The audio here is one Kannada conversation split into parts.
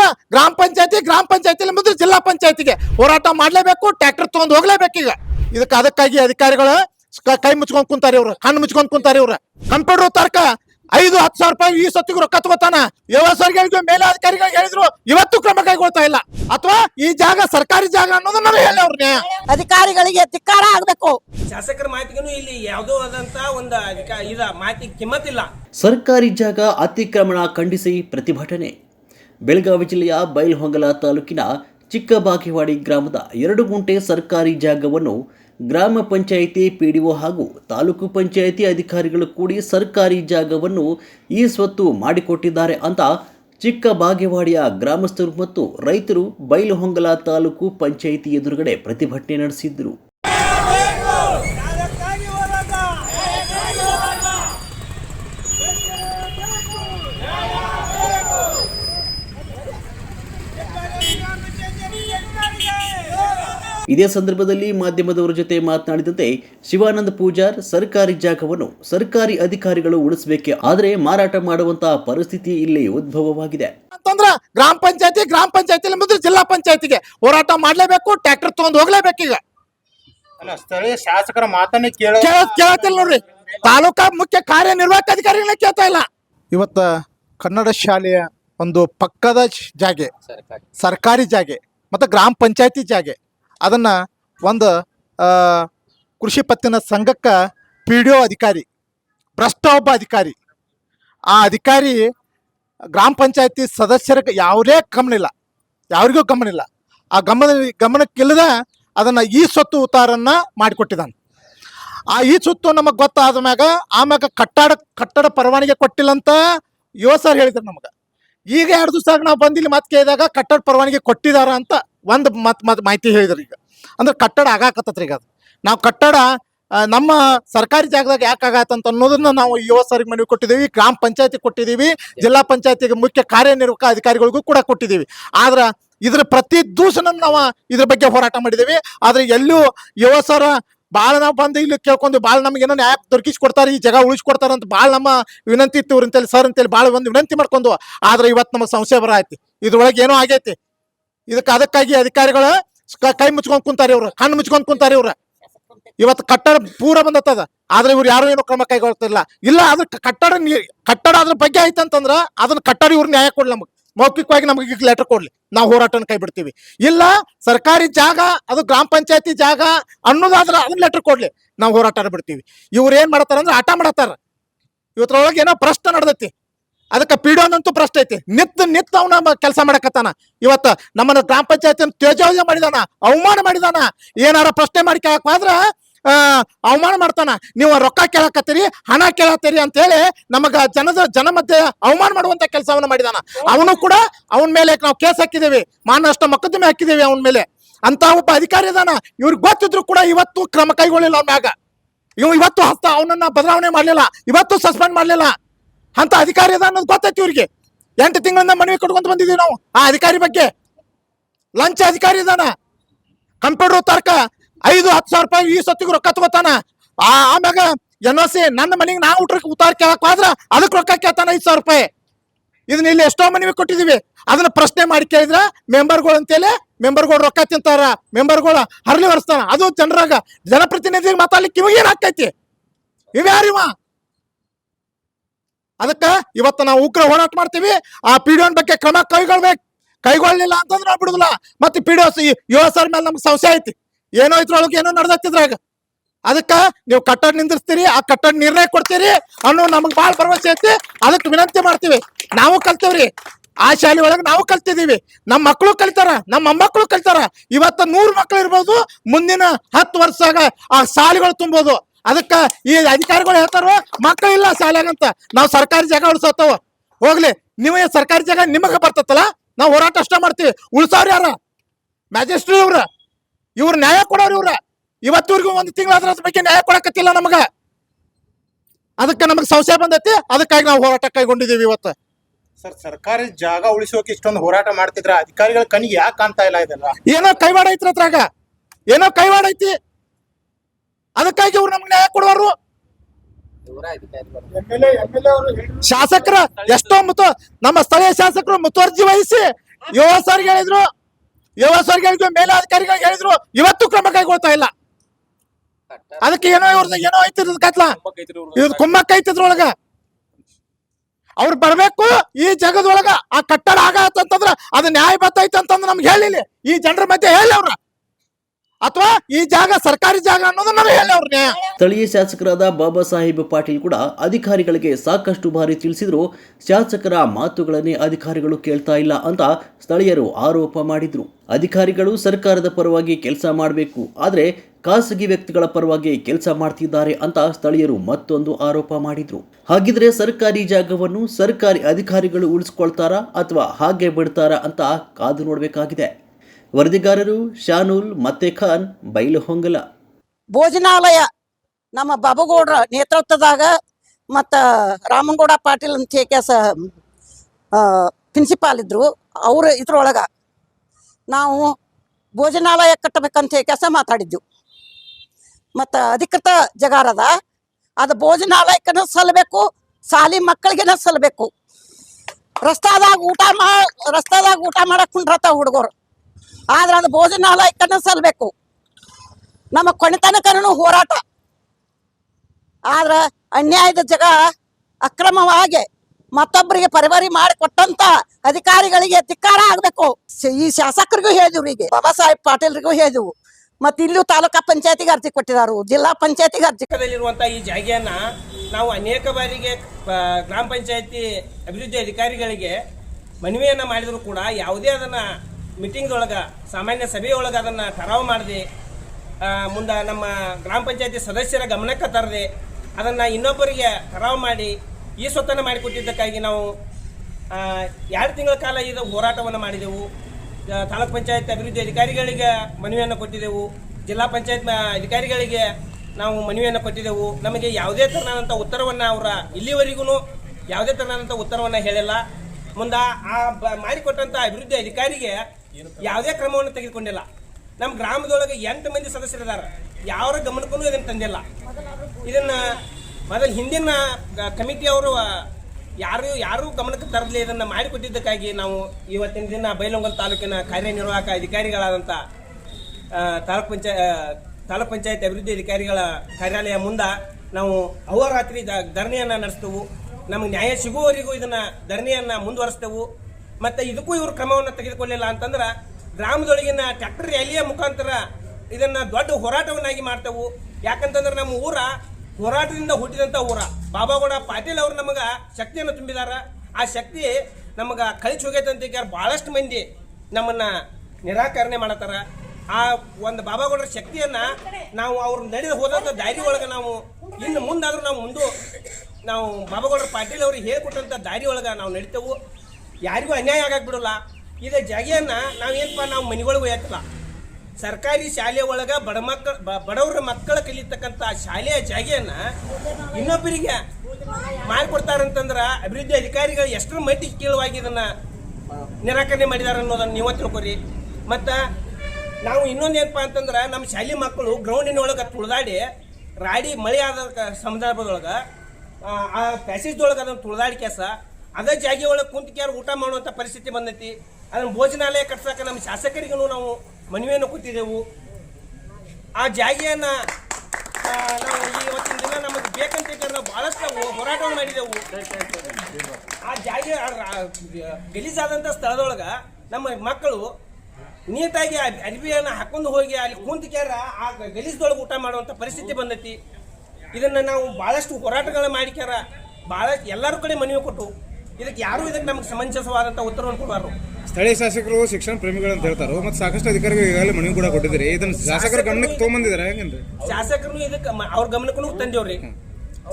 ಅಂತಂದ್ರ ಗ್ರಾಮ ಪಂಚಾಯತಿ ಗ್ರಾಮ ಪಂಚಾಯತಿ ಮುಂದೆ ಜಿಲ್ಲಾ ಪಂಚಾಯತಿಗೆ. ಹೋರಾಟ ಮಾಡ್ಲೇಬೇಕು ಟ್ರ್ಯಾಕ್ಟರ್ ತಗೊಂಡ್ ಹೋಗ್ಲೇಬೇಕು ಈಗ. ಇದಕ್ಕೆ ಅದಕ್ಕಾಗಿ ಅಧಿಕಾರಿಗಳು ಕೈ ಮುಚ್ಕೊಂಡ್ ಕುಂತಾರ ಇವ್ರು ಕಣ್ಣು ಮುಚ್ಕೊಂಡ್ ಕುಂತಾರೆ ಇವ್ರು. ಕಂಪ್ಯೂಟರ್ ತರ್ಕ ಐದು ಹತ್ತು ಸಾವಿರ ರೂಪಾಯಿ ಈ ಸತ್ತಿಗೆ ರೊಕ್ಕ ತಗೋತಾನ? ಯಾವ ಮೇಲೆ ಅಧಿಕಾರಿಗಳಿಗೆ ಹೇಳಿದ್ರು ಇವತ್ತು ಕ್ರಮ ಕೈಗೊಳ್ತಾ ಇಲ್ಲ. ಅಥವಾ ಈ ಜಾಗ ಸರ್ಕಾರಿ ಜಾಗ ಅನ್ನೋದನ್ನ ನಾವು ಹೇಳಿ ಅವ್ರನ್ನೇ ಅಧಿಕಾರಿಗಳಿಗೆ ಧಿಕ್ಕಾರ ಆಗ್ಬೇಕು. ಶಾಸಕರ ಮಾತಿಗೂ ಇಲ್ಲಿ ಯಾವುದೋ ಆದಂತ ಒಂದು ಮಾಹಿತಿ ಕಿಮ್ಮತ್ತಿಲ್ಲ. ಸರ್ಕಾರಿ ಜಾಗ ಅತಿಕ್ರಮಣ ಖಂಡಿಸಿ ಪ್ರತಿಭಟನೆ. ಬೆಳಗಾವಿ ಜಿಲ್ಲೆಯ ಬೈಲ್ಹೊಂಗಲ ತಾಲೂಕಿನ ಚಿಕ್ಕಬಾಗೇವಾಡಿ ಗ್ರಾಮದ ಎರಡು ಗುಂಟೆ ಸರ್ಕಾರಿ ಜಾಗವನ್ನು ಗ್ರಾಮ ಪಂಚಾಯಿತಿ ಪಿಡಿಒ ಹಾಗೂ ತಾಲೂಕು ಪಂಚಾಯಿತಿ ಅಧಿಕಾರಿಗಳು ಕೂಡಿ ಸರ್ಕಾರಿ ಜಾಗವನ್ನು ಈ ಸ್ವತ್ತು ಮಾಡಿಕೊಟ್ಟಿದ್ದಾರೆ ಅಂತ ಚಿಕ್ಕಬಾಗೇವಾಡಿಯ ಗ್ರಾಮಸ್ಥರು ಮತ್ತು ರೈತರು ಬೈಲಹೊಂಗಲ ತಾಲೂಕು ಪಂಚಾಯಿತಿ ಎದುರುಗಡೆ ಪ್ರತಿಭಟನೆ ನಡೆಸಿದ್ರು ಇದೇ ಸಂದರ್ಭದಲ್ಲಿ ಮಾಧ್ಯಮದವರ ಜೊತೆ ಮಾತನಾಡಿದಂತೆ ಶಿವಾನಂದ ಪೂಜಾರ್ ಸರ್ಕಾರಿ ಜಾಗವನ್ನು ಸರ್ಕಾರಿ ಅಧಿಕಾರಿಗಳು ಉಳಿಸಬೇಕೆ ಆದರೆ ಮಾರಾಟ ಮಾಡುವಂತಹ ಪರಿಸ್ಥಿತಿ ಇಲ್ಲಿ ಉದ್ಭವವಾಗಿದೆ. ಅಂತಂದ್ರ ಗ್ರಾಮ ಪಂಚಾಯತಿ ಗ್ರಾಮ ಪಂಚಾಯತಿ ಮುಂದೆ ಜಿಲ್ಲಾ ಪಂಚಾಯತಿಗೆ ಹೋರಾಟ ಮಾಡಲೇಬೇಕು ಟ್ರ್ಯಾಕ್ಟರ್ ತಗೊಂಡ್ ಹೋಗ್ಲೇಬೇಕು ಈಗ. ಅಲ್ಲ ಸ್ಥಳೀಯ ಶಾಸಕರ ಮಾತನ್ನ ಕೇಳ ಕೇಳ ಕೇಳತ್ತಿಲ್ಲ ನೋಡ್ರಿ. ತಾಲೂಕಾ ಮುಖ್ಯ ಕಾರ್ಯನಿರ್ವಾಹಕ ಅಧಿಕಾರಿಗಳನ್ನ ಕೇಳ್ತಾ ಇಲ್ಲ. ಇವತ್ತ ಕನ್ನಡ ಶಾಲೆಯ ಒಂದು ಪಕ್ಕದ ಜಾಗೆ ಸರ್ಕಾರಿ ಜಾಗೆ ಮತ್ತೆ ಗ್ರಾಮ ಪಂಚಾಯತಿ ಜಾಗೆ ಅದನ್ನ ಒಂದು ಕೃಷಿ ಪತ್ತಿನ ಸಂಘಕ್ಕೆ ಪಿ ಡಿ ಒ ಅಧಿಕಾರಿ, ಭ್ರಷ್ಟ ಒಬ್ಬ ಅಧಿಕಾರಿ, ಆ ಅಧಿಕಾರಿ ಗ್ರಾಮ ಪಂಚಾಯತಿ ಸದಸ್ಯರಿಗೆ ಯಾವುದೇ ಗಮನ ಇಲ್ಲ ಯಾರಿಗೂ ಗಮನ ಇಲ್ಲ ಆ ಗಮನ ಗಮನಕ್ಕಿಲ್ಲದ ಅದನ್ನು ಈ ಸ್ವತ್ತು ಉತ್ತಾರನ್ನ ಮಾಡಿಕೊಟ್ಟಿದ್ದಾನೆ. ಆ ಈ ಸುತ್ತು ನಮಗೆ ಗೊತ್ತಾದ ಮ್ಯಾಗ ಆಮ್ಯಾಗ ಕಟ್ಟಡ ಕಟ್ಟಡ ಪರವಾನಿಗೆ ಕೊಟ್ಟಿಲ್ಲ ಅಂತ ಯುವ ಸರ್ ಹೇಳಿದ್ರು ನಮಗೆ. ಈಗ ಎರಡು ದಿವಸದಾಗ ನಾವು ಬಂದಿಲ್ಲಿ ಮತ್ ಕೇಳಿದಾಗ ಕಟ್ಟಡ ಪರವಾನಗಿ ಕೊಟ್ಟಿದಾರ ಅಂತ ಒಂದು ಮತ್ ಮತ್ ಮಾಹಿತಿ ಹೇಳಿದ್ರು ಈಗ. ಅಂದ್ರೆ ಕಟ್ಟಡ ಆಗಾಕತ್ತತ್ರಿ ಈಗ ಅದು. ನಾವು ಕಟ್ಟಡ ನಮ್ಮ ಸರ್ಕಾರಿ ಜಾಗದಾಗ ಯಾಕೆ ಆಗತ್ತಂತ ಅನ್ನೋದನ್ನ ನಾವು ಯುವ ಸರಿಗೆ ಮನವಿ ಕೊಟ್ಟಿದ್ದೀವಿ ಗ್ರಾಮ ಪಂಚಾಯತಿ ಕೊಟ್ಟಿದ್ದೀವಿ ಜಿಲ್ಲಾ ಪಂಚಾಯತಿಗೆ ಮುಖ್ಯ ಕಾರ್ಯನಿರ್ವಾಹಕ ಅಧಿಕಾರಿಗಳಿಗೂ ಕೂಡ ಕೊಟ್ಟಿದ್ದೀವಿ ಆದ್ರೆ ಇದ್ರ ಪ್ರತಿ ದೂಷಣ ನಾವು ಇದ್ರ ಬಗ್ಗೆ ಹೋರಾಟ ಮಾಡಿದ್ದೀವಿ ಆದ್ರೆ ಎಲ್ಲೂ ಯುವ ಸರ ಭಾಳ ನಾವು ಬಂದು ಇಲ್ಲಿ ಕೇಳ್ಕೊಂಡು ಭಾಳ ನಮ್ಗೆ ಏನೋ ನ್ಯಾಯ ದೊರಕಿಸ್ಕೊಡ್ತಾರೆ, ಈ ಜಾಗ ಉಳಿಸ್ಕೊಡ್ತಾರೆ ಅಂತ ಭಾಳ ನಮ್ಮ ವಿನಂತಿ ಇತ್ತು ಇವ್ರ ಅಂತೇಳಿ ಸರ್ ಅಂತೇಳಿ ಭಾಳ ಒಂದು ವಿನಂತಿ ಮಾಡ್ಕೊಂಡು. ಆದ್ರೆ ಇವತ್ತು ನಮಗೆ ಸಂಶಯ ಬರ ಐತಿ ಇದ್ರೊಳಗೆ ಏನೋ ಆಗೈತಿ. ಇದಕ್ಕೆ ಅದಕ್ಕಾಗಿ ಅಧಿಕಾರಿಗಳು ಕ- ಮುಚ್ಕೊಂಡು ಕುಂತಾರೆ ಇವ್ರು, ಕಣ್ಣು ಮುಚ್ಕೊಂಡು ಕುಂತಾರೆ ಇವ್ರು. ಇವತ್ತು ಕಟ್ಟಡ ಪೂರ ಬಂದತ್ತದ. ಆದ್ರೆ ಇವ್ರು ಯಾರು ಏನೋ ಕ್ರಮ ಕೈಗೊಳ್ತಿಲ್ಲ. ಇಲ್ಲ ಅದ್ರ ಕಟ್ಟಡ ಕಟ್ಟಡ ಅದ್ರ ಬಗ್ಗೆ ಆಯ್ತಂತಂದ್ರ ಅದನ್ನ ಕಟ್ಟಡ ಇವ್ರು ನ್ಯಾಯ ಕೊಡ್ಲಿ ನಮಗೆ. ಮೌಖಿಕವಾಗಿ ನಮಗೆ ಈಗ ಲೆಟರ್ ಕೊಡ್ಲಿ. ನಾವು ಹೋರಾಟನ ಕೈ ಬಿಡ್ತೀವಿ. ಇಲ್ಲ, ಸರ್ಕಾರಿ ಜಾಗ, ಅದು ಗ್ರಾಮ ಪಂಚಾಯತಿ ಜಾಗ ಅನ್ನೋದಾದ್ರೆ ಅದನ್ನ ಲೆಟರ್ ಕೊಡ್ಲಿ. ನಾವು ಹೋರಾಟನ ಬಿಡ್ತೀವಿ. ಇವ್ರು ಏನ್ ಅಂದ್ರೆ ಆಟ ಮಾಡತ್ತಾರ. ಇವತ್ತರೊಳಗೆ ಏನೋ ಪ್ರಶ್ನೆ ನಡೆದೈತಿ. ಅದಕ್ಕೆ ಪೀಡೋನಂತೂ ಪ್ರಶ್ನೆ ಐತಿ. ನಿತ್ ನಿತ್ ಅವನ ಕೆಲಸ ಮಾಡಕತ್ತಾನ. ಇವತ್ತ ನಮ್ಮನ್ನ ಗ್ರಾಮ ಪಂಚಾಯತಿ ತೇಜೋವಧಿ ಮಾಡಿದಾನ, ಅವಮಾನ ಮಾಡಿದಾನ, ಏನಾರ ಪ್ರಶ್ನೆ ಮಾಡಿ ಹೋದ್ರ ಅವಮಾನ ಮಾಡ್ತಾನ. ನೀವು ರೊಕ್ಕ ಕೇಳಕತ್ತೀರಿ, ಹಣ ಕೇಳತ್ತೀರಿ ಅಂತ ಹೇಳಿ ನಮಗ ಜನದ ಜನ ಮಧ್ಯೆ ಅವಮಾನ ಮಾಡುವಂತ ಕೆಲಸವನ್ನ ಮಾಡಿದಾನ. ಅವನು ಕೂಡ ಅವನ ಮೇಲೆ ನಾವು ಕೇಸ್ ಹಾಕಿದೀವಿ. ಮಾನಷ್ಟ ಮೊಕದ್ದಮೆ ಹಾಕಿದೀವಿ ಅವನ ಮೇಲೆ. ಅಂತ ಒಬ್ಬ ಅಧಿಕಾರಿ ಇದಾನ ಇವ್ರಿಗೆ ಗೊತ್ತಿದ್ರು ಕೂಡ ಇವತ್ತು ಕ್ರಮ ಕೈಗೊಳ್ಳಿಲ್ಲ ಅವ್ನ ಮ್ಯಾಗ. ಇವ್ ಇವತ್ತು ಹಸ್ತ ಅವನನ್ನ ಬದಲಾವಣೆ ಮಾಡ್ಲಿಲ್ಲ. ಇವತ್ತು ಸಸ್ಪೆಂಡ್ ಮಾಡ್ಲಿಲ್ಲ. ಅಂತ ಅಧಿಕಾರಿ ಅದ ಅನ್ನೋದು ಗೊತ್ತೈತಿ ಇವ್ರಿಗೆ. ಎಂಟು ತಿಂಗಳಿಂದ ಮನವಿ ಕೊಟ್ಕೊಂತ ಬಂದಿದೀವಿ ನಾವು ಆ ಅಧಿಕಾರಿ ಬಗ್ಗೆ. ಲಂಚ ಅಧಿಕಾರಿ ಇದಾನ ಕಂಪ್ಯೂಟರ್ ತರ್ಕ ಐದು, ಹತ್ತು ಸಾವಿರ ರೂಪಾಯಿ ಈ ಸತ್ತಿಗೆ ರೊಕ್ಕ ತಗೋತಾನ. ಆಮ್ಯಾಗ ಎನ್ ಸಿ ನನ್ನ ಮನೆಗೆ ನಾ ಊಟಕ್ಕೆ ಉತ್ತಾರ ಕೇಳಕ್ ಹೋದ್ರ ಅದಕ್ಕೆ ರೊಕ್ಕ ಕೇಳ್ತಾನ ಐದು ಸಾವಿರ ರೂಪಾಯಿ. ಇದನ್ನ ಇಲ್ಲಿ ಎಷ್ಟೋ ಮನವಿ ಕೊಟ್ಟಿದೀವಿ. ಅದನ್ನ ಪ್ರಶ್ನೆ ಮಾಡಿ ಕೇಳಿದ್ರ ಮೆಂಬರ್ಗಳು ಅಂತೇಳಿ ಮೆಂಬರ್ಗಳು ರೊಕ್ಕ ತಿಂತಾರ. ಮೆಂಬರ್ಗಳು ಹರಳಿ ಹೊರಿಸ್ತಾನ. ಅದು ಜನರಾಗ ಜನಪ್ರತಿನಿಧಿಗೆ ಮಾತಾಡ್ಲಿಕ್ಕೆ ಇವಾಗ ಏನ್ ಆಗ್ತೈತಿ? ಇವ್ಯಾರಿವ ಅದಕ್ಕ ಇವತ್ತು ನಾವು ಉಗ್ರ ಹೋರಾಟ ಮಾಡ್ತೀವಿ. ಆ ಪಿಡಿಯೋನ್ ಬಗ್ಗೆ ಕ್ರಮ ಕೈಗೊಳ್ಬೇಕು. ಕೈಗೊಳ್ಳಲಿಲ್ಲ ಅಂತಂದ್ರೆ ಬಿಡುದಿಲ್ಲ. ಮತ್ತೆ ಪಿಡಿಒ ಯುವ ಸರ್ ಮೇಲೆ ನಮ್ಗೆ ಸಂಶಯ ಐತಿ. ಏನೋ ಇದ್ರೊಳಗೆ ಏನೋ ನಡೆದತ್ತಿದ್ರಾಗ ಅದಕ್ಕ ನೀವು ಕಟ್ಟಡ ನಿಂದಿರ್ತೀರಿ ಆ ಕಟ್ಟಡ ನಿರ್ಣಯ ಕೊಡ್ತೀರಿ ಅನ್ನೋ ನಮ್ಗೆ ಭಾಳ ಭರವಸೆ ಐತಿ. ಅದಕ್ಕೆ ವಿನಂತಿ ಮಾಡ್ತೀವಿ. ನಾವು ಕಲ್ತೇವ್ರಿ. ಆ ಶಾಲೆ ಒಳಗೆ ನಾವು ಕಲ್ತಿದೀವಿ. ನಮ್ಮ ಮಕ್ಕಳು ಕಲಿತಾರ ನಮ್ಮ ಮೊಮ್ಮಕ್ಕಳು ಕಲಿತಾರ. ಇವತ್ತ ನೂರು ಮಕ್ಕಳು ಇರ್ಬೋದು, ಮುಂದಿನ ಹತ್ತು ವರ್ಷಾಗ ಆ ಶಾಲೆಗಳು ತುಂಬೋದು. ಅದಕ್ಕ ಈ ಅಧಿಕಾರಿಗಳು ಹೇಳ್ತಾರೋ ಮಕ್ಕಳಿಲ್ಲ ಶಾಲೆಗಂತ ನಾವು ಸರ್ಕಾರಿ ಜಾಗ ಉಳಿಸತ್ತವ ಹೋಗ್ಲಿ, ನೀವೇ ಸರ್ಕಾರಿ ಜಾಗ ನಿಮಗ ಬರ್ತತ್ತಲ್ಲ ನಾವು ಹೋರಾಟ ಅಷ್ಟ ಮಾಡ್ತೀವಿ. ಉಳಿಸೋರು ಯಾರ? ಮ್ಯಾಜಿಸ್ಟ್ರೇಟ್ ಇವ್ರ. ಇವ್ರ ನ್ಯಾಯ ಕೊಡೋರು ಇವ್ರ. ಇವತ್ತೂರ್ಗು ಒಂದು ತಿಂಗಳಾದ್ರ ಅದ್ರ ಬಗ್ಗೆ ನ್ಯಾಯ ಕೊಡಕತ್ತಿಲ್ಲ ನಮಗ. ಅದಕ್ಕೆ ನಮಗೆ ಸಂಶಯ ಬಂದೈತಿ ಅದಕ್ಕಾಗಿ ನಾವು ಹೋರಾಟ ಕೈಗೊಂಡಿದೀವಿ ಇವತ್ತು. ಸರ್ ಸರ್ಕಾರಿ ಜಾಗ ಉಳಿಸೋಕೆ ಇಷ್ಟೊಂದು ಹೋರಾಟ ಮಾಡ್ತಿದ್ರ ಅಧಿಕಾರಿಗಳ ಕಣ್ಣಿಗೆ ಯಾಕೆ ಕಾಣ್ತಾ ಇಲ್ಲ ಇದಲ್ಲ? ಏನೋ ಕೈವಾಡ ಐತ್ರ ಅದ್ರಾಗ. ಏನೋ ಕೈವಾಡ ಐತಿ. ಅದಕ್ಕಾಗಿ ಇವ್ರು ನಮ್ಗೆ ನ್ಯಾಯ ಕೊಡುವರು ಶಾಸಕರ ಎಷ್ಟೋ ಮುತು ನಮ್ಮ ಸ್ಥಳೀಯ ಶಾಸಕರು ಮುತುವರ್ಜಿ ವಹಿಸಿ ಯುವ ಸಾರಿಗೆ ಹೇಳಿದ್ರು. ಯುವ ಸರ್ಗೆ ಹೇಳಿದ್ರು ಇವತ್ತು ಕ್ರಮ ಕೈಗೊಳ್ತಾ ಇಲ್ಲ. ಅದಕ್ಕೆ ಏನೋ ಇವ್ರದ್ದು, ಏನೋ ಐತಿದ್ ಕತ್ಲ. ಇವ್ರ ಕುಮ್ಮಕ್ಕ ಐತಿದ್ರೊಳಗ. ಅವ್ರು ಬರ್ಬೇಕು, ಈ ಜಗದೊಳಗ ಆ ಕಟ್ಟಡ ಆಗತ್ತಂತಂದ್ರ ಅದು ನ್ಯಾಯ ಬರ್ತೈತೆ ಅಂತಂದ್ರೆ ನಮ್ಗೆ ಹೇಳಿಲ್ಲ. ಈ ಜನರ ಮಧ್ಯೆ ಹೇಳಿ ಅವ್ರ. ಅಥವಾ ಈ ಜಾಗ ಸರ್ಕಾರಿ ಜಾಗ ಅನ್ನೋದು ನಾವು ಹೇಳಿ ಸ್ಥಳೀಯ ಶಾಸಕರಾದ ಬಾಬಾ ಸಾಹೇಬ್ ಪಾಟೀಲ್ ಕೂಡ ಅಧಿಕಾರಿಗಳಿಗೆ ಸಾಕಷ್ಟು ಬಾರಿ ತಿಳಿಸಿದ್ರು, ಶಾಸಕರ ಮಾತುಗಳನ್ನೇ ಅಧಿಕಾರಿಗಳು ಕೇಳ್ತಾ ಇಲ್ಲ ಅಂತ ಸ್ಥಳೀಯರು ಆರೋಪ ಮಾಡಿದ್ರು. ಅಧಿಕಾರಿಗಳು ಸರ್ಕಾರದ ಪರವಾಗಿ ಕೆಲಸ ಮಾಡಬೇಕು, ಆದರೆ ಖಾಸಗಿ ವ್ಯಕ್ತಿಗಳ ಪರವಾಗಿ ಕೆಲಸ ಮಾಡ್ತಿದ್ದಾರೆ ಅಂತ ಸ್ಥಳೀಯರು ಮತ್ತೊಂದು ಆರೋಪ ಮಾಡಿದ್ರು. ಹಾಗಿದ್ರೆ ಸರ್ಕಾರಿ ಜಾಗವನ್ನು ಸರ್ಕಾರಿ ಅಧಿಕಾರಿಗಳು ಉಳಿಸ್ಕೊಳ್ತಾರಾ ಅಥವಾ ಹಾಗೆ ಬಿಡ್ತಾರಾ ಅಂತ ಕಾದು ನೋಡಬೇಕಾಗಿದೆ. ವರದಿಗಾರರು ಶಾನೂಲ್ ಮತ್ತೆ ಖಾನ್ ಬೈಲಹೊಂಗಲ ಭೋಜನಾಲಯ ನಮ್ಮ ಬಾಬುಗೌಡ್ರ ನೇತೃತ್ವದಾಗ ಮತ್ತ ರಾಮನಗೌಡ ಪಾಟೀಲ್ ಅಂತ ಕೆಸ ಪ್ರಿನ್ಸಿಪಾಲ್ ಇದ್ರು, ಅವ್ರ ಇದ್ರೊಳಗ ನಾವು ಭೋಜನಾಲಯ ಕಟ್ಟಬೇಕಂತ ಕೆಲಸ ಮಾತಾಡಿದ್ದೆವು ಮತ್ತು ಅಧಿಕೃತ ಜಗಾರದ ಅದು ಭೋಜನಾಲಯಕ್ಕನ ಸಲ್ಲಬೇಕು ಶಾಲಿ ಮಕ್ಕಳಿಗೆನ ಸಲ್ಲಬೇಕು ರಸ್ತಾದಾಗ ಊಟ ಮಾ, ರಸ್ತಾದಾಗ ಊಟ ಮಾಡಕ್ಕೆ ಕುಂಡ್ರತಾವ ಹುಡುಗರು. ಆದ್ರೆ ಅದು ಭೋಜನಾಲಯ ಸಲ್ಲಬೇಕು ನಮ್ಮ ಕೊನೆತನಕನೂ ಹೋರಾಟ. ಆದ್ರ ಅನ್ಯಾಯದ ಜಗ ಅಕ್ರಮವಾಗಿ ಮತ್ತೊಬ್ಬರಿಗೆ ಪರಿವರಿ ಮಾಡಿ ಕೊಟ್ಟಂತ ಅಧಿಕಾರಿಗಳಿಗೆ ಧಿಕ್ಕಾರ ಆಗ್ಬೇಕು. ಈ ಶಾಸಕರಿಗೂ ಹೇಳಿದ್ವಿ ಈಗ. ಬಾಬಾ ಸಾಹೇಬ್ ಪಾಟೀಲ್ರಿಗೂ ಹೇಳಿದ್ವು. ಮತ್ತೆ ಇಲ್ಲೂ ತಾಲೂಕಾ ಪಂಚಾಯತಿಗೆ ಅರ್ಜಿ ಕೊಟ್ಟಿದ್ದಾರೆ ಜಿಲ್ಲಾ ಪಂಚಾಯತಿಗೆ ಅರ್ಜಿ ಇರುವಂತಹ ಈ ಜಾಗೆಯನ್ನ ನಾವು ಅನೇಕ ಬಾರಿಗೆ ಗ್ರಾಮ ಪಂಚಾಯತಿ ಅಭಿವೃದ್ಧಿ ಅಧಿಕಾರಿಗಳಿಗೆ ಮನವಿಯನ್ನ ಮಾಡಿದ್ರು ಕೂಡ ಯಾವುದೇ ಅದನ್ನ ಮೀಟಿಂಗ್ದೊಳಗ ಸಾಮಾನ್ಯ ಸಭೆಯೊಳಗೆ ಅದನ್ನ ಠರಾವು ಮಾಡಿದೆ. ಮುಂದೆ ನಮ್ಮ ಗ್ರಾಮ ಪಂಚಾಯತಿ ಸದಸ್ಯರ ಗಮನಕ್ಕೆ ತರದೆ, ಅದನ್ನ ಇನ್ನೊಬ್ಬರಿಗೆ ಠರಾವು ಮಾಡಿ, ಈ ಸ್ವತ್ತನ್ನು ಮಾಡಿಕೊಟ್ಟಿದ್ದಕ್ಕಾಗಿ ನಾವು ಎರಡು ತಿಂಗಳ ಕಾಲ ಇದು ಹೋರಾಟವನ್ನು ಮಾಡಿದೆವು. ತಾಲೂಕ್ ಪಂಚಾಯತ್ ಅಭಿವೃದ್ಧಿ ಅಧಿಕಾರಿಗಳಿಗೆ ಮನವಿಯನ್ನು ಕೊಟ್ಟಿದ್ದೆವು ಜಿಲ್ಲಾ ಪಂಚಾಯತ್ ಅಧಿಕಾರಿಗಳಿಗೆ ನಾವು ಮನವಿಯನ್ನು ಕೊಟ್ಟಿದ್ದೆವು ನಮಗೆ ಯಾವುದೇ ತರನಾದಂಥ ಉತ್ತರವನ್ನು ಅವರ ಇಲ್ಲಿವರೆಗೂ ಯಾವುದೇ ತರನಾದಂಥ ಉತ್ತರವನ್ನು ಹೇಳಿಲ್ಲ. ಮುಂದೆ ಆ ಬ- ಮಾಡಿಕೊಟ್ಟಂಥ ಅಭಿವೃದ್ಧಿ ಅಧಿಕಾರಿಗೆ ಯಾವುದೇ ಕ್ರಮವನ್ನು ತೆಗೆದುಕೊಂಡಿಲ್ಲ. ನಮ್ಮ ಗ್ರಾಮದೊಳಗೆ ಎಂಟು ಮಂದಿ ಸದಸ್ಯರಿದ್ದಾರೆ. ಯಾರ ಗಮನಕ್ಕೂ ಇದನ್ನು ತಂದಿಲ್ಲ. ಇದನ್ನು ಮೊದಲು ಹಿಂದಿನ ಕಮಿಟಿಯವರು ಯಾರು, ಯಾರೂ ಗಮನಕ್ಕೆ ತರಲಿ ಇದನ್ನು ಮಾಡಿಕೊಟ್ಟಿದ್ದಕ್ಕಾಗಿ ನಾವು ಇವತ್ತಿನ ದಿನ ಬೈಲೊಂಗಲ್ ತಾಲೂಕಿನ ಕಾರ್ಯನಿರ್ವಾಹಕ ಅಧಿಕಾರಿಗಳಾದಂಥ ತಾಲೂಕ್ ಪಂಚಾಯ ತಾಲೂಕ್ ಪಂಚಾಯತ್ ಅಭಿವೃದ್ಧಿ ಅಧಿಕಾರಿಗಳ ಕಾರ್ಯಾಲಯ ಮುಂದೆ ನಾವು ಅಹೋರಾತ್ರಿ ಧರಣಿಯನ್ನು ನಡೆಸ್ತೇವೆ. ನಮಗೆ ನ್ಯಾಯ ಸಿಗುವವರೆಗೂ ಇದನ್ನು ಧರಣಿಯನ್ನು ಮುಂದುವರಿಸ್ತೇವೆ. ಮತ್ತು ಇದಕ್ಕೂ ಇವರು ಕ್ರಮವನ್ನು ತೆಗೆದುಕೊಳ್ಳಿಲ್ಲ ಅಂತಂದ್ರೆ ಗ್ರಾಮದೊಳಗಿನ ಟ್ರ್ಯಾಕ್ಟರ್ ರ್ಯಾಲಿಯ ಮುಖಾಂತರ ಇದನ್ನ ದೊಡ್ಡ ಹೋರಾಟವನ್ನಾಗಿ ಮಾಡ್ತೇವೆ. ಯಾಕಂತಂದ್ರೆ ನಮ್ಮ ಊರ ಹೋರಾಟದಿಂದ ಹುಟ್ಟಿದಂಥ ಊರ. ಬಾಬಾಗೌಡ ಪಾಟೀಲ್ ಅವರು ನಮಗೆ ಶಕ್ತಿಯನ್ನು ತುಂಬಿದಾರ. ಆ ಶಕ್ತಿ ನಮಗೆ ಕಳಿಸಿ ಹೋಗೈತಂತ ಭಾಳಷ್ಟು ಮಂದಿ ನಮ್ಮನ್ನ ನಿರಾಕರಣೆ ಮಾಡತ್ತಾರ. ಆ ಒಂದು ಬಾಬಾಗೌಡರ ಶಕ್ತಿಯನ್ನ ನಾವು ಅವ್ರು ನಡೆದು ಹೋದಂಥ ದಾರಿ ಒಳಗೆ ನಾವು ಇನ್ನು ಮುಂದಾದ್ರೂ ನಾವು ಮುಂದೆ ನಾವು ಬಾಬಾಗೌಡರ ಪಾಟೀಲ್ ಅವ್ರಿಗೆ ಹೇಳ್ಕೊಟ್ಟಂಥ ದಾರಿ ಒಳಗೆ ನಾವು ನಡಿತೇವೆ. ಯಾರಿಗೂ ಅನ್ಯಾಯ ಆಗಕ್ಕೆ ಬಿಡಲ್ಲ. ಇದ ನಾವು ನಾವೇನಪ್ಪ ನಾವು ಮನೆಗಳಿಗೆ ಒಯ್ಯತ್ತಿಲ್ಲ ಸರ್ಕಾರಿ ಶಾಲೆ ಒಳಗೆ ಬಡ ಮಕ್ಕಳ ಬಡವರ ಮಕ್ಕಳು ಕಲಿತಕ್ಕಂಥ ಶಾಲೆಯ ಜಾಗೆಯನ್ನು ಇನ್ನೊಬ್ಬರಿಗೆ ಮಾಡಿಕೊಡ್ತಾರಂತಂದ್ರೆ ಅಭಿವೃದ್ಧಿ ಅಧಿಕಾರಿಗಳು ಎಷ್ಟರ ಮಟ್ಟಿಗೆ ಕೀಳವಾಗಿ ಇದನ್ನು ನಿರಾಕರಣೆ ಮಾಡಿದಾರೆ ಅನ್ನೋದನ್ನು ನೀವು ತಿಳ್ಕೊರಿ. ಮತ್ತು ನಾವು ಇನ್ನೊಂದು ಏನಪ್ಪ ಅಂತಂದ್ರೆ ನಮ್ಮ ಶಾಲೆ ಮಕ್ಕಳು ಗ್ರೌಂಡಿನ ಒಳಗೆ ತುಳಿದಾಡಿ, ರಾಡಿ ಮಳೆ ಆದ ಸಂದರ್ಭದೊಳಗೆ, ಆ ಪ್ಯಾಸೇಜ್ದೊಳಗೆ ಅದನ್ನು ತುಳಿದಾಡಿ ಕೆಲಸ. ಅದೇ ಜಾಗೆ ಒಳಗೆ ಕುಂತಿಕ್ಯಾರು ಊಟ ಮಾಡುವಂಥ ಪರಿಸ್ಥಿತಿ ಬಂದೈತಿ. ಅದನ್ನು ಭೋಜನಾಲಯ ಕಟ್ಸಕ್ಕೆ ನಮ್ಮ ಶಾಸಕರಿಗೂ ನಾವು ಮನವಿಯನ್ನು ಕೊಟ್ಟಿದ್ದೆವು ಆ ಜಾಗಿಯನ್ನ ನಾವು ಇವತ್ತಿನ ದಿನ ನಮಗೆ ಬೇಕಂತ ನಾವು ಬಹಳಷ್ಟು ಹೋರಾಟವನ್ನು ಮಾಡಿದೆವು. ಆ ಜಾಗೆ, ಆ ರಾ- ಗಲೀಜಾದಂಥ ಸ್ಥಳದೊಳಗೆ ನಮ್ಮ ಮಕ್ಕಳು ನೀಟಾಗಿ ಅರ್- ಅರ್ಬಿಯನ್ನ ಹಾಕೊಂಡು ಹೋಗಿ ಅಲ್ಲಿ ಕುಂತಿಕ್ಯಾರ ಆ ಗಲೀಜ್ದೊಳಗೆ ಊಟ ಮಾಡುವಂಥ ಪರಿಸ್ಥಿತಿ ಬಂದೈತಿ. ಇದನ್ನ ನಾವು ಬಹಳಷ್ಟು ಹೋರಾಟಗಳನ್ನ ಮಾಡಿಕ್ಯಾರ. ಬಹಳ ಎಲ್ಲರೂ ಕಡೆ ಮನವಿ ಕೊಟ್ಟು ಇದಕ್ಕೆ ಯಾರು ಇದಕ್ಕೆ ನಮಗೆ ಸಮಂಜಸವಾದಂಥ ಉತ್ತರವನ್ನು ಕೊಡಬಾರ್ದು. ಸ್ಥಳೀಯ ಶಾಸಕರು ಶಿಕ್ಷಣ ಪ್ರೇಮಿಗಳು ಅಂತ ಹೇಳ್ತಾರೆ ಮತ್ತೆ ಸಾಕಷ್ಟು ಅಧಿಕಾರಿಗಳು ಈಗಾಗಲೇ ಮನವಿ ಕೂಡ ಕೊಟ್ಟಿದ್ದೀರಿ. ಇದನ್ನ ಶಾಸಕರ ಗಮನಕ್ಕೆ ತೊಗೊಂಬಂದಿದ್ದಾರೆ? ಹೆಂಗಂದ್ರೆ? ಶಾಸಕರು ಇದಕ್ಕೆ ಅವ್ರ ಗಮನಕ್ಕೂ ತಂದೇವ್ರಿ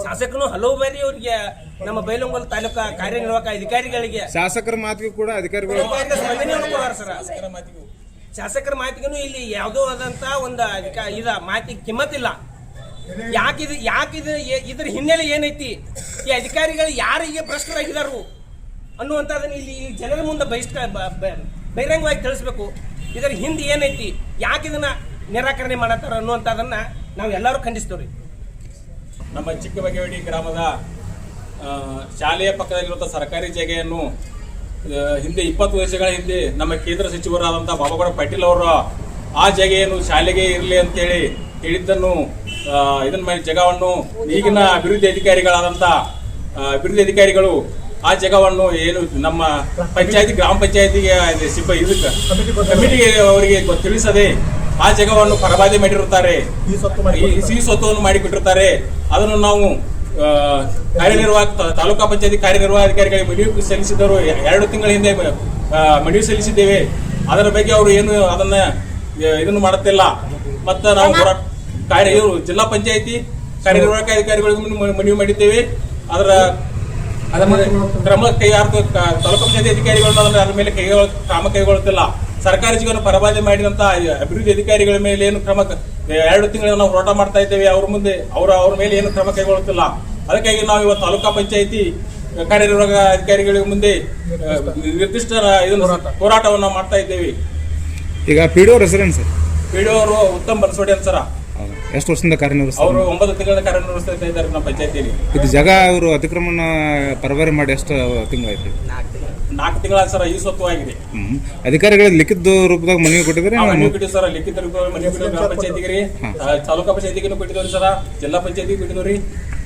ಶಾಸಕರು ಹಲವು ಬಾರಿ ಅವರಿಗೆ ನಮ್ಮ ಬೈಲೊಂಗಲ್ ತಾಲೂಕ ಕಾರ್ಯನಿರ್ವಾಹಕ ಅಧಿಕಾರಿಗಳಿಗೆ ಶಾಸಕರ ಮಾತಿಗೂ ಕೂಡ ಅಧಿಕಾರಿಗಳು ಶಾಸಕರ ಮಾತಿಗೂ. ಇಲ್ಲಿ ಯಾವುದೋ ಆದಂತ ಒಂದು ಇದ ಮಾತಿ ಕಿಮ್ಮತ್ತಿಲ್ಲ. ಯಾಕಿದು ಯಾಕಿದು ಇದ್ರ ಹಿನ್ನೆಲೆ ಏನೈತಿ? ಈ ಅಧಿಕಾರಿಗಳು ಯಾರಿಗೆ ಭ್ರಷ್ಟರಾಗಿದಾರು? ಅನ್ನುವಂಥದ್ದನ್ನ ಇಲ್ಲಿ ಜನರ ಮುಂದೆ ಬಹಿಷ್ಕ ಬಹಿರಂಗವಾಗಿ ತಿಳಿಸ್ಬೇಕು. ಇದರ ಹಿಂದೆ ಏನೈತಿ? ಯಾಕೆ ಇದನ್ನು ನಿರಾಕರಣೆ ಮಾಡತ್ತಾರ ಅನ್ನುವಂಥದ್ದನ್ನು ನಾವು ಎಲ್ಲರೂ ಖಂಡಿಸ್ತೇವ್ರಿ. ನಮ್ಮ ಚಿಕ್ಕಬಗೆವಡಿ ಗ್ರಾಮದ ಶಾಲೆಯ ಪಕ್ಕದಲ್ಲಿರುವಂಥ ಸರ್ಕಾರಿ ಜಾಗೆಯನ್ನು ಹಿಂದೆ ಇಪ್ಪತ್ತು ವರ್ಷಗಳ ಹಿಂದೆ ನಮ್ಮ ಕೇಂದ್ರ ಸಚಿವರಾದಂಥ ಬಾಬಾಗೌಡ ಪಾಟೀಲ್ ಅವರು ಆ ಜಾಗೆಯನ್ನು ಶಾಲೆಗೆ ಇರಲಿ ಅಂತೇಳಿ ಹೇಳಿದ್ದನ್ನು ಇದನ್ನ ಮೇಲೆ ಜಾಗವನ್ನು ಈಗಿನ ಅಭಿವೃದ್ಧಿ ಅಧಿಕಾರಿಗಳಾದಂಥ ಅಭಿವೃದ್ಧಿ ಅಧಿಕಾರಿಗಳು ಆ ಜಾಗವನ್ನು ಏನು ನಮ್ಮ ಪಂಚಾಯತಿ ಗ್ರಾಮ ಪಂಚಾಯತಿಗೆ ಸಿಬ್ಬ ಇದಕ್ಕೆ ಕಮಿಟಿಗೆ ಅವರಿಗೆ ತಿಳಿಸದೆ ಆ ಜಾಗವನ್ನು ಪರಬಾಧೆ ಮಾಡಿರುತ್ತಾರೆ. ಈ ಸಿಹಿ ಸ್ವತ್ತವನ್ನು ಮಾಡಿಕೊಟ್ಟಿರ್ತಾರೆ ಅದನ್ನು ನಾವು ಆ, ಕಾರ್ಯನಿರ್ವಾಹಕ ತಾಲೂಕಾ ಪಂಚಾಯತಿ ಕಾರ್ಯನಿರ್ವಾಹಾಧಿಕಾರಿಗಳಿಗೆ ಮನವಿ ಸಲ್ಲಿಸಿದರು ಎರಡು ತಿಂಗಳ ಹಿಂದೆ ಮನವಿ ಸಲ್ಲಿಸಿದ್ದೇವೆ. ಅದರ ಬಗ್ಗೆ ಅವರು ಏನು ಅದನ್ನ ಇದನ್ನು ಮಾಡುತ್ತಿಲ್ಲ. ಮತ್ತೆ ನಾವು ಕಾರ್ಯ ಜಿಲ್ಲಾ ಪಂಚಾಯತಿ ಕಾರ್ಯನಿರ್ವಾಹಕ ಅಧಿಕಾರಿಗಳಿಗೂ ಮನವಿ ಮಾಡಿದ್ದೇವೆ. ಅದರ ಕ್ರಮ ಕೈಗಾರಿಕೆ ತಾಲೂಕು ಪಂಚಾಯತಿ ಅಧಿಕಾರಿಗಳು ಅದ್ರ ಮೇಲೆ ಕೈಗೊಳ್ಳ ಕ್ರಮ ಕೈಗೊಳ್ಳುತ್ತಿಲ್ಲ. ಸರ್ಕಾರಿ ಜೀವನ ಪರಬಾದೆ ಮಾಡಿದಂತ ಅಭಿವೃದ್ಧಿ ಅಧಿಕಾರಿಗಳ ಮೇಲೆ ಏನು ಕ್ರಮ ಎರಡು ತಿಂಗಳ ನಾವು ಹೋರಾಟ ಮಾಡ್ತಾ ಇದ್ದೇವೆ ಅವ್ರ ಮುಂದೆ ಅವರ ಅವ್ರ ಮೇಲೆ ಏನು ಕ್ರಮ ಕೈಗೊಳ್ಳುತ್ತಿಲ್ಲ. ಅದಕ್ಕಾಗಿ ನಾವು ಇವತ್ತು ತಾಲೂಕಾ ಪಂಚಾಯಿತಿ ಕಾರ್ಯನಿರ್ವಾಹಕ ಅಧಿಕಾರಿಗಳ ಮುಂದೆ ನಿರ್ದಿಷ್ಟ ಇದನ್ನು ಹೋರಾಟವನ್ನು ಮಾಡ್ತಾ ಇದ್ದೇವೆ. ಈಗ ಪಿ ಡಿ ಅವ್ರ ರೆಸಿಡೆಂಟ್ ಸರ್ ಡಿ ಅವರು ಉತ್ತಮ್ ಬನ್ಸೋಡಿ ಹೌದು ಎಷ್ಟು ವರ್ಷದಿಂದ ಕಾರ್ಯನಿರ್ವಹಿಸ್ತಾರೆ ಅವರು ಒಂಬತ್ತು ತಿಂಗಳ ಕಾರ್ಯನಿರ್ವಹಿಸ್ತಾ ಇದ್ದಾರೆ ನಮ್ಮ ಪಂಚಾಯತಿಯಲ್ಲಿ. ಇದು ಜಾಗ ಅವರು ಅತಿಕ್ರಮಣ ಪರವಾರಿ ಮಾಡಿ ಎಷ್ಟು ತಿಂಗಳಾಯ್ತು? ನಾಲ್ಕು ತಿಂಗಳ. ಸರ ಈ ಸ್ವತ್ತು ಆಗಿದೆ. ಹ್ಮ್. ಅಧಿಕಾರಿಗಳಿಗೆ ಲಿಖಿತ ರೂಪದಾಗ ಮನವಿ ಕೊಟ್ಟಿದ್ರೆ ನಾವು ಮನವಿ ಕೊಟ್ಟಿವಿ ಸರ್ ಲಿಖಿತ ರೂಪ ಮನವಿ ಕೊಟ್ಟಿವಿ ಗ್ರಾಮ ಪಂಚಾಯತಿಗೆ ರೀ. ತಾಲೂಕಾ ಪಂಚಾಯತಿಗೂ ಕೊಟ್ಟಿದ್ದೀವಿ ಸರ ಜಿಲ್ಲಾ ಪಂಚಾಯತಿಗೆ ಕೊಟ್ಟಿದ್ದೀವಿ ರೀ.